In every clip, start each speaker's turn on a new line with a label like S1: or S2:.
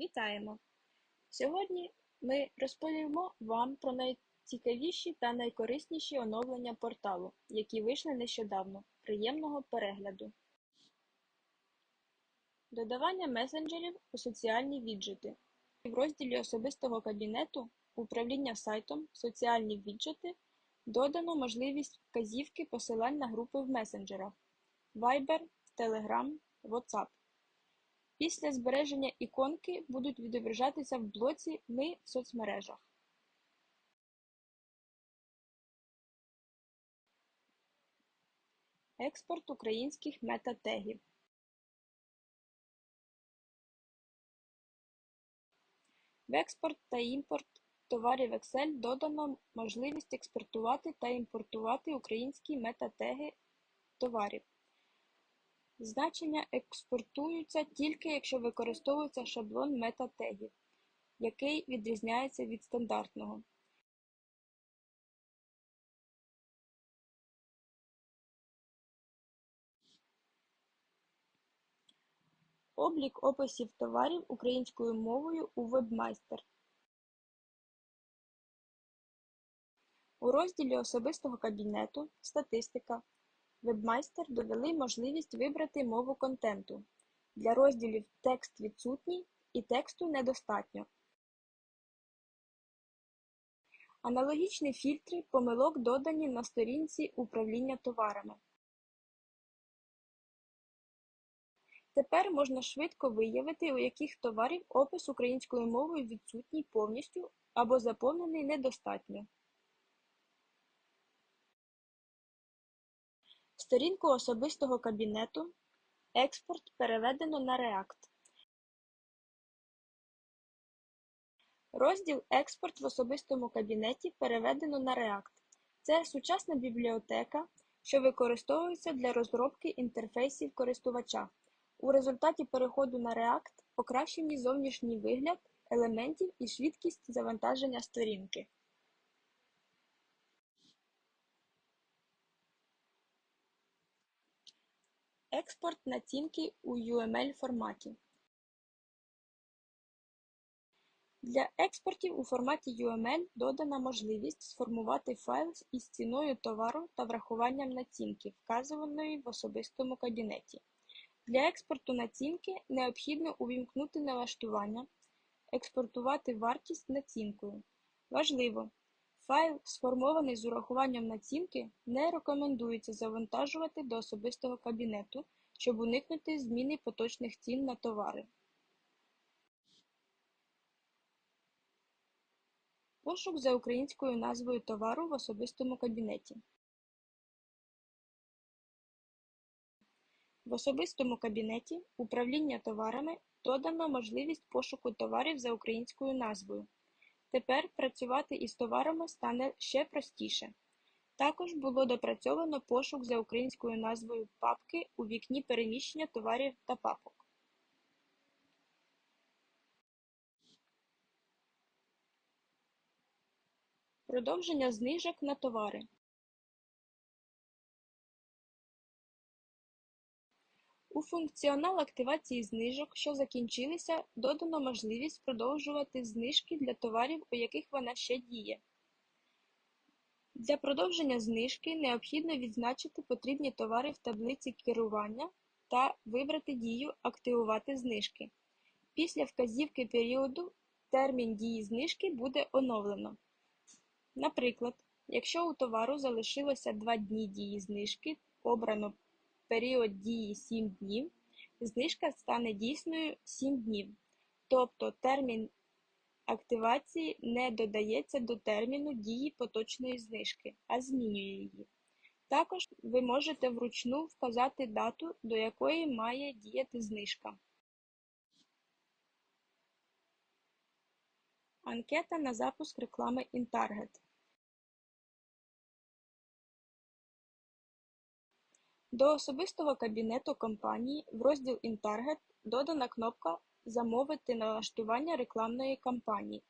S1: Вітаємо! Сьогодні ми розповімо вам про найцікавіші та найкорисніші оновлення порталу, які вийшли нещодавно. Приємного перегляду! Додавання месенджерів у соціальні віджити. В розділі особистого кабінету Управління сайтом Соціальні віджити додано можливість вказівки посилань на групи в месенджерах Viber, Telegram, WhatsApp. Після збереження іконки будуть відображатися в блоці Ми в соцмережах. Експорт українських мета-тегів. В експорт та імпорт товарів Excel додано можливість експортувати та імпортувати українські мета-теги товарів. Значення експортуються тільки якщо використовується шаблон мета-тегів, який відрізняється від стандартного. Облік описів товарів українською мовою у WebMaster У розділі особистого кабінету Статистика WebMaster довели можливість вибрати мову контенту. Для розділів Текст відсутній і тексту недостатньо. Аналогічні фільтри помилок додані на сторінці Управління товарами. Тепер можна швидко виявити, у яких товарів опис українською мовою відсутній повністю або заповнений недостатньо. Сторінку особистого кабінету Експорт переведено на React. Розділ Експорт в особистому кабінеті переведено на React. Це сучасна бібліотека, що використовується для розробки інтерфейсів користувача. У результаті переходу на React покращені зовнішній вигляд елементів і швидкість завантаження сторінки. Експорт націнки у UML-форматі. Для експортів у форматі UML додана можливість сформувати файл із ціною товару та врахуванням націнки, вказуваної в особистому кабінеті. Для експорту націнки необхідно увімкнути налаштування «Експортувати вартість націнкою». Важливо! Файл, сформований з урахуванням націнки, не рекомендується завантажувати до особистого кабінету, щоб уникнути зміни поточних цін на товари. Пошук за українською назвою товару в особистому кабінеті. В особистому кабінеті Управління товарами додано можливість пошуку товарів за українською назвою. Тепер працювати із товарами стане ще простіше. Також було допрацьовано пошук за українською назвою папки у вікні переміщення товарів та папок. Продовження знижок на товари. У функціонал активації знижок, що закінчилися, додано можливість продовжувати знижки для товарів, у яких вона ще діє. Для продовження знижки необхідно відзначити потрібні товари в таблиці керування та вибрати дію Активувати знижки. Після вказівки періоду термін дії знижки буде оновлено. Наприклад, якщо у товару залишилося 2 дні дії знижки, обрано період дії 7 днів, знижка стане дійсною 7 днів, тобто термін активації не додається до терміну дії поточної знижки, а змінює її. Також ви можете вручну вказати дату, до якої має діяти знижка. Анкета на запуск реклами InTarget До особистого кабінету компанії в розділ InTarget додана кнопка Замовити налаштування рекламної кампанії.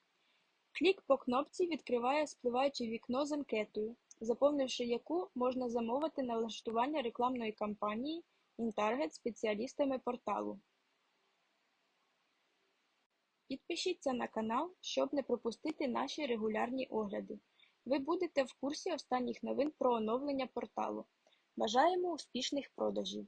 S1: Клік по кнопці відкриває спливаюче вікно з анкетою, заповнивши яку можна замовити налаштування рекламної кампанії InTarget спеціалістами порталу. Підпишіться на канал, щоб не пропустити наші регулярні огляди. Ви будете в курсі останніх новин про оновлення порталу. Бажаємо успішних продажів!